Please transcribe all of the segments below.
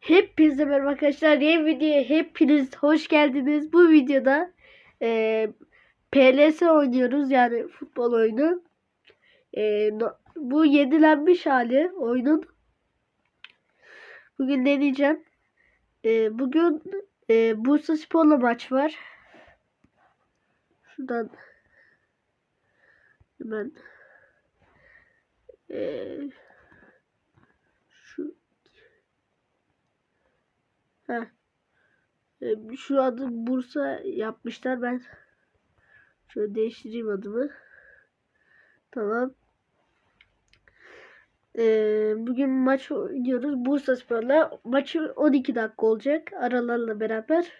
Hepinize merhaba arkadaşlar. Yeni videoya hepiniz hoş geldiniz. Bu videoda e, PLS oynuyoruz. Yani futbol oyunu. E, no- bu yenilenmiş hali oyunun. Bugün deneyeceğim. E, bugün e, Bursa Spor'la maç var. Şuradan hemen e, şu Heh. E, Şu adı Bursa yapmışlar. Ben şöyle değiştireyim adımı. Tamam. E, bugün maç oynuyoruz. Bursa Spor'la. Maçı 12 dakika olacak. Aralarla beraber.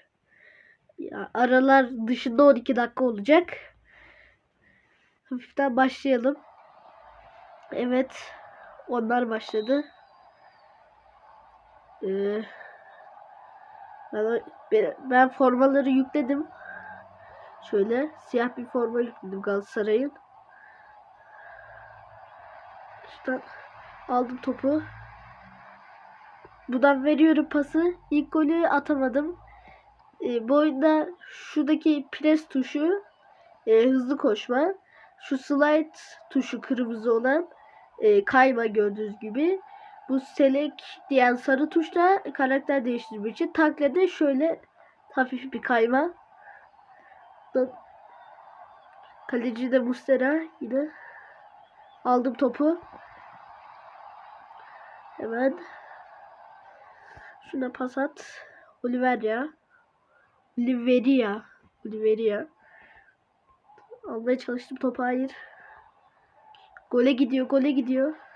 Ya, aralar dışında 12 dakika olacak. Hafiften başlayalım. Evet. Onlar başladı. Eee ben, ben, formaları yükledim. Şöyle siyah bir forma yükledim Galatasaray'ın. Şuradan aldım topu. Buradan veriyorum pası. İlk golü atamadım. E, bu oyunda şuradaki pres tuşu e, hızlı koşma. Şu slide tuşu kırmızı olan e, kayma gördüğünüz gibi. Bu select diyen sarı tuşla karakter değiştirmek için taklede şöyle hafif bir kayma. Kaleci de Mustera yine. Aldım topu. Hemen şuna pas at. Oliveria. Oliveria. Oliveria. Almaya çalıştım topu hayır. Gole gidiyor, gole gidiyor.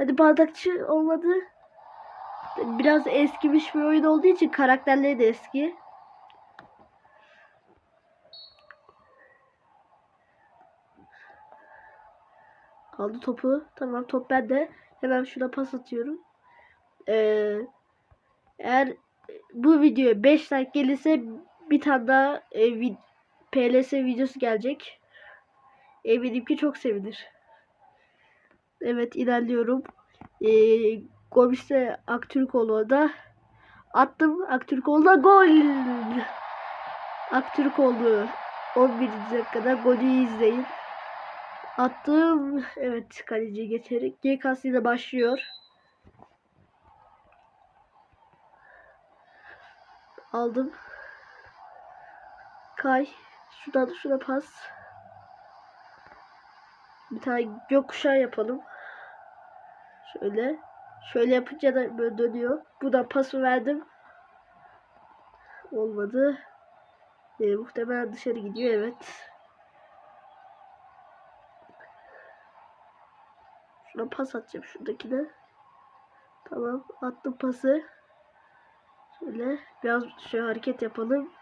Hadi bardakçı olmadı. Biraz eskimiş bir oyun olduğu için karakterleri de eski. Aldı topu. Tamam top bende. Hemen şuna pas atıyorum. Ee, eğer bu videoya 5 like gelirse bir tane daha e, vid- PLS videosu gelecek. Eminim ki çok sevinir. Evet ilerliyorum. Ee, Gomis'te Aktürkoğlu orada. Attım Aktürkoğlu'na gol. Aktürkoğlu 11. dakikada golü izleyin. Attım. Evet kaleciye geçerek. GKS ile başlıyor. Aldım. Kay. Şuradan şuna pas. Bir tane gökkuşağı yapalım. Şöyle. Şöyle yapınca da böyle dönüyor. Buradan pası verdim. Olmadı. Ee, muhtemelen dışarı gidiyor. Evet. Şuna pas atacağım şuradakine. Tamam. Attım pası. Şöyle biraz şöyle hareket yapalım.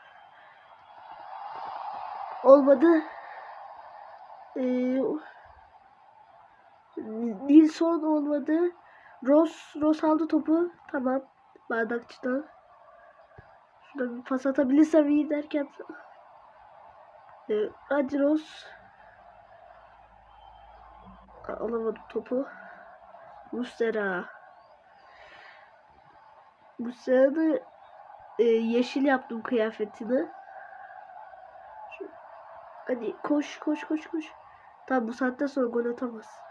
Olmadı. Ee, Nilsson olmadı. Ross, Ross aldı topu. Tamam. Bardakçıdan. Şurada bir pas atabilirsem iyi derken. Ee, hadi Ross. Alamadım topu. Mustera. Mustera'nı e, yeşil yaptım kıyafetini. Hadi koş koş koş koş. Tamam bu saatten sonra gol atamaz.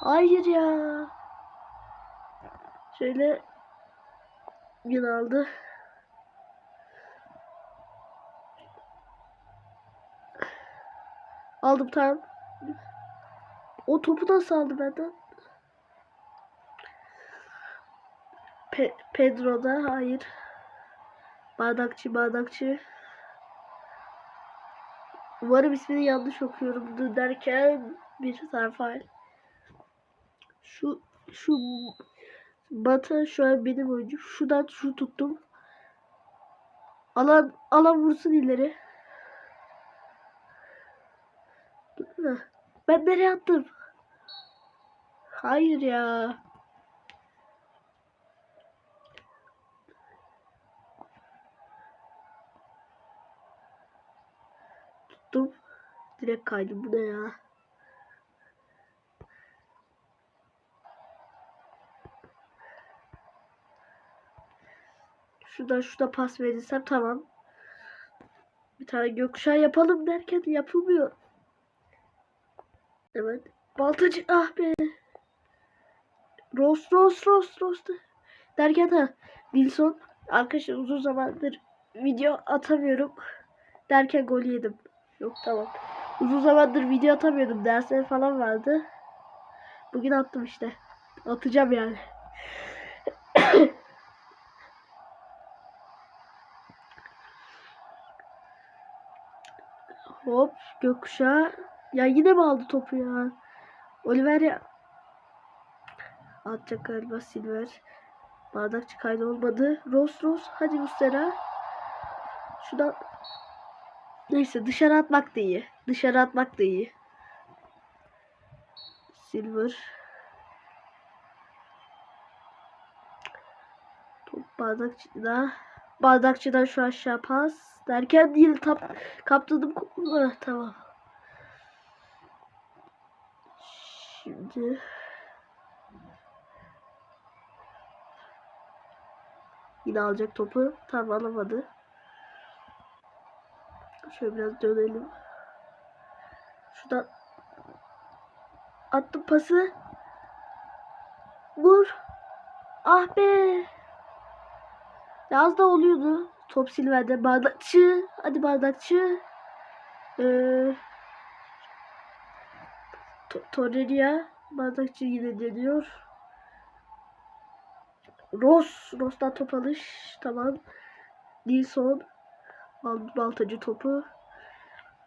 Hayır ya. Şöyle yine aldı. Aldım tamam. O topu nasıl aldı benden? Pe Pedro'da hayır. Bardakçı bardakçı. Umarım ismini yanlış okuyorumdur derken bir tane fail. Şu şu Batı şu an benim oyuncu. Şuradan şu tuttum. Alan alan vursun ileri. Ben nereye attım? Hayır ya. Tuttum. Direkt kaydım. Bu ne ya? Şuradan şurada pas verirsem tamam. Bir tane gökkuşağı yapalım derken yapılmıyor. Evet. Baltacı ah be. Rost rost rost rost. Derken ha Wilson arkadaşlar uzun zamandır video atamıyorum. Derken gol yedim. Yok tamam. Uzun zamandır video atamıyordum. Dersler falan vardı. Bugün attım işte. Atacağım yani. Hop gökkuşağı. Ya yine mi aldı topu ya? Oliver ya. Atacak galiba Silver. Bardakçı kaydı olmadı. Rose Rose. Hadi Mustera. Şuradan. Neyse dışarı atmak da iyi. Dışarı atmak da iyi. Silver. Top bardakçıda. Bardakçıdan şu aşağı pas. Derken değil tap kaptırdım. Ah, tamam. Şimdi Yine alacak topu. Tam alamadı. Şöyle biraz dönelim. Şuradan attım pası. Vur. Ah be. Ya az da oluyordu. Top Silver'de. Bardakçı. Hadi bardakçı. Ee, To- Torreria. Bardakçı yine deniyor. Ross. Ross'tan top alış. Tamam. Nilsson. Bal baltacı topu.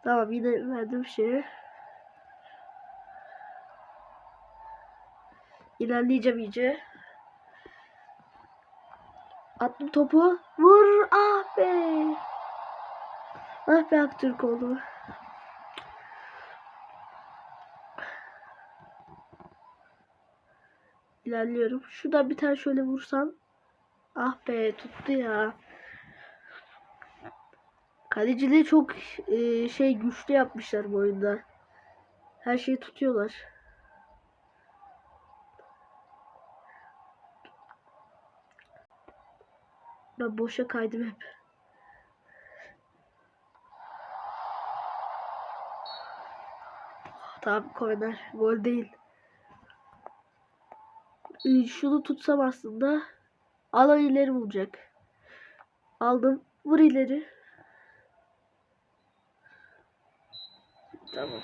Tamam yine verdim şeyi. İlerleyeceğim iyice. Attım topu. Vur. Ah be. Ah be Aktürk oldu. İlerliyorum. Şuradan bir tane şöyle vursam. Ah be tuttu ya. Kaleciliği çok e, şey güçlü yapmışlar bu oyunda. Her şeyi tutuyorlar. Ben boşa kaydım hep. Tamam korner. Gol değil. Ee, Şunu tutsam aslında alan ileri bulacak. Aldım. Vur ileri. Tamam.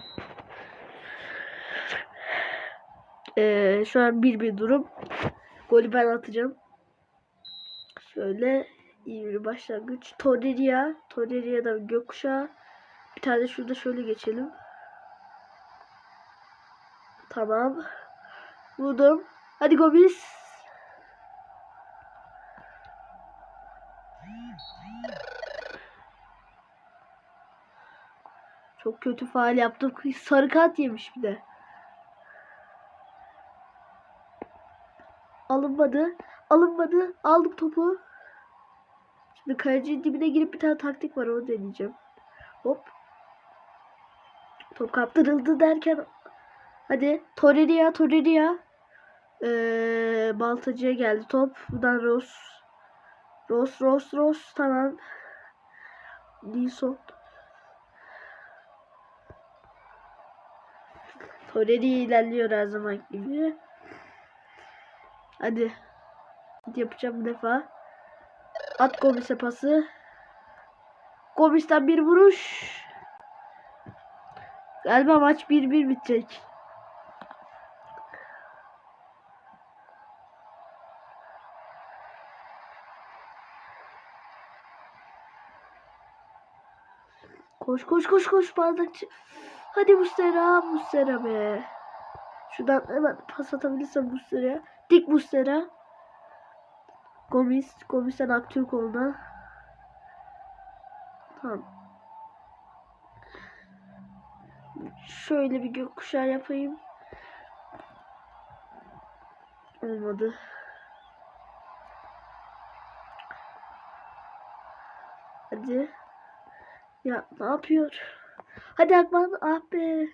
Ee, şu an bir bir durum. Golü ben atacağım. Şöyle iyi bir başlangıç. Torreria. Torreria'dan gökkuşağı. Bir tane şurada şöyle geçelim. Tamam. Vurdum. Hadi Gomis. Çok kötü faal yaptım. Sarı kart yemiş bir de. Alınmadı. Alınmadı. Aldım topu. Şimdi kalecinin dibine girip bir tane taktik var onu deneyeceğim. Hop. Top kaptırıldı derken hadi Torreria Torreria ee, Baltacı'ya geldi top. Buradan Ross Ross Ross Ross tamam. Nilsson Torreria ilerliyor her zaman gibi. Hadi. Yapacağım bu defa. At Gomis'e pası. Gomis'ten bir vuruş. Galiba maç 1-1 bitecek. Koş koş koş koş bardakçı. Hadi Mustera Mustera be. Şuradan hemen pas atabilirsem Mustera'ya. Dik Mustera. Gomis. Gomis'ten Aktürk oldu. Tamam. Şöyle bir gökkuşağı yapayım. Olmadı. Hadi. Ya ne yapıyor? Hadi Akman. Ah be.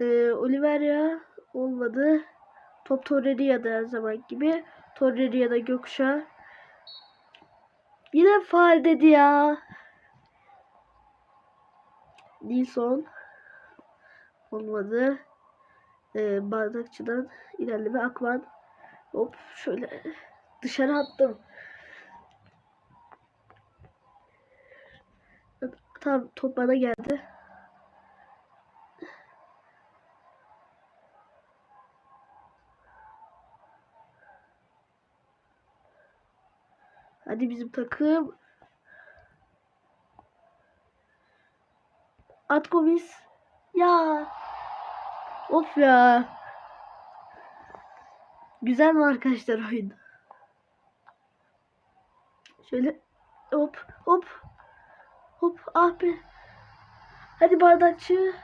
Ee, Oliver ya. Olmadı. Top Torreria'da her zaman gibi. Torreria'da gökkuşağı. Yine faal dedi ya. Nilsson. Olmadı. Ee, bardakçıdan ilerleme Akman. Hop şöyle dışarı attım. Tamam top bana geldi. Hadi bizim takım. At. Ya. Of ya. Güzel mi arkadaşlar oyun? Şöyle hop hop hop ah be. Hadi bardakçı.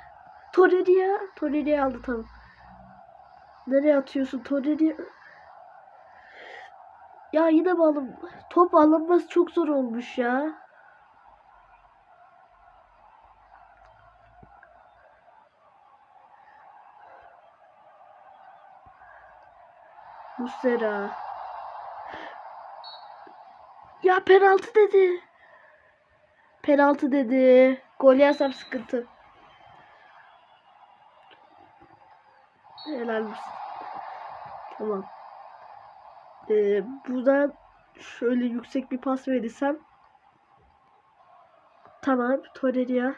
Torreria. Torreria aldı tamam. Nereye atıyorsun Torreria? Ya yine alın? Top alınması çok zor olmuş ya. Muslera. Ya penaltı dedi. Penaltı dedi. Gol yersem sıkıntı. Helal olsun. Tamam. Ee, buradan şöyle yüksek bir pas verirsem. Tamam. Torreria.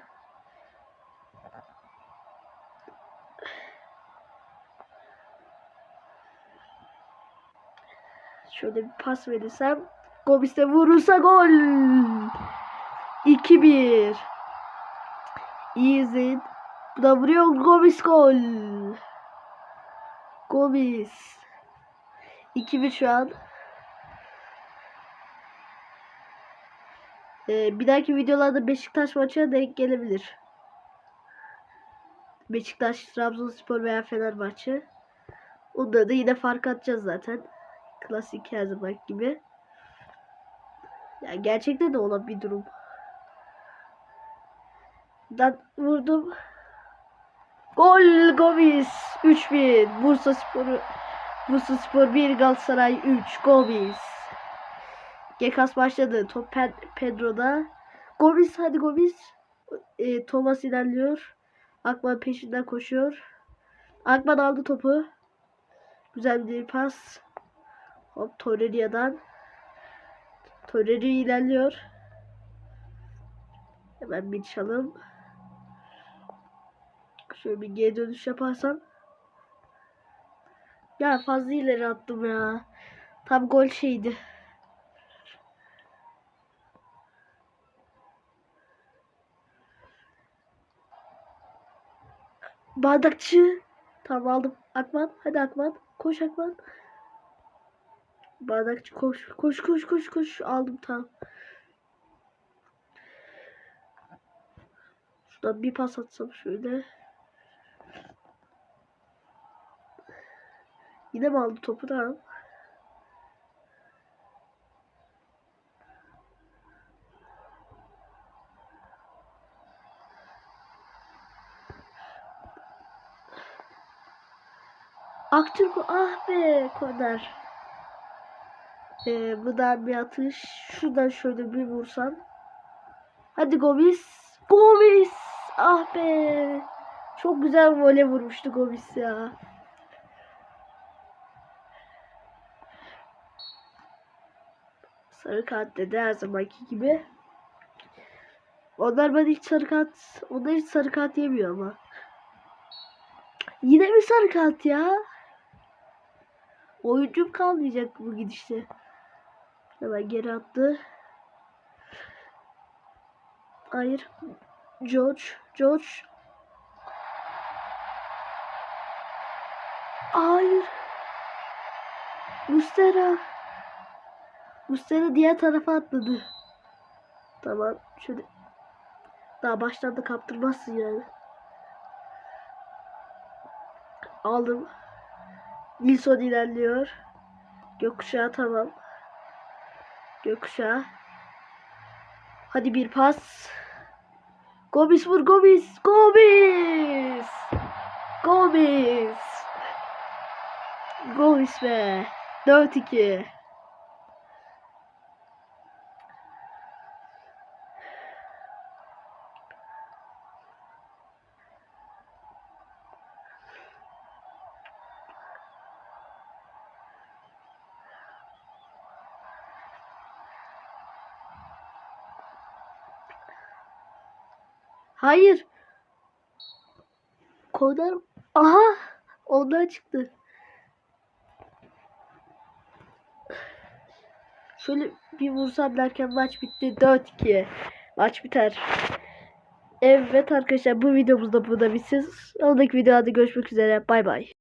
Şöyle bir pas verirsem. Gomis'e vurursa gol. 2-1. İyi izleyin. Bu da vuruyor. Gomis gol. Gomis. 2-1 şu an. Ee, bir dahaki videolarda Beşiktaş maçına denk gelebilir. Beşiktaş, Trabzonspor veya Fenerbahçe. Onda da yine fark atacağız zaten. Klasik her zaman gibi. Ya gerçekten de olan bir durum. Ben vurdum. Gol Gomis 3-1. Bursa Sporu Bursa Spor 1 Galatasaray 3 Gomis. Gekas başladı. Top Ped Pedro'da. Gomis hadi Gomis. E, Thomas ilerliyor. Akman peşinden koşuyor. Akman aldı topu. Güzel bir pas. Hop Torreira'dan. Torreira ilerliyor. Hemen bir çalım. Şöyle bir geri dönüş yaparsam. Ya fazla ileri attım ya. Tam gol şeydi. Bardakçı. Tamam aldım. Akman. Hadi Akman. Koş Akman. Bardakçı koş. Koş koş koş koş. Aldım tamam. Şuradan bir pas atsam şöyle. Yine mi aldı topu tamam. Aktürk ah be korner. Ee, buradan bir atış. Şuradan şöyle bir vursam. Hadi Gomis. Gomis. Ah be. Çok güzel voley vurmuştu Gomis ya. Sarı kart dedi her zamanki gibi. Onlar bana hiç sarı kart, onlar hiç sarı kart yemiyor ama. Yine mi sarı kart ya? Oyuncum kalmayacak bu gidişte. Hemen geri attı. Hayır. George. George. Hayır. Mustera. Mustera diğer tarafa atladı. Tamam. Şöyle. Daha baştan da kaptırmazsın yani. Aldım. Nilsson ilerliyor. Gökkuşağı tamam. Gökkuşağı. Hadi bir pas. Gomis vur Gomis. Gomis. Gomis. Gomis be. 4-2. Hayır. Korner. Aha. Ondan çıktı. Şöyle bir vursam derken maç bitti. 4-2. Maç biter. Evet arkadaşlar bu videomuzda burada bitsin. Sonraki videoda görüşmek üzere. Bay bay.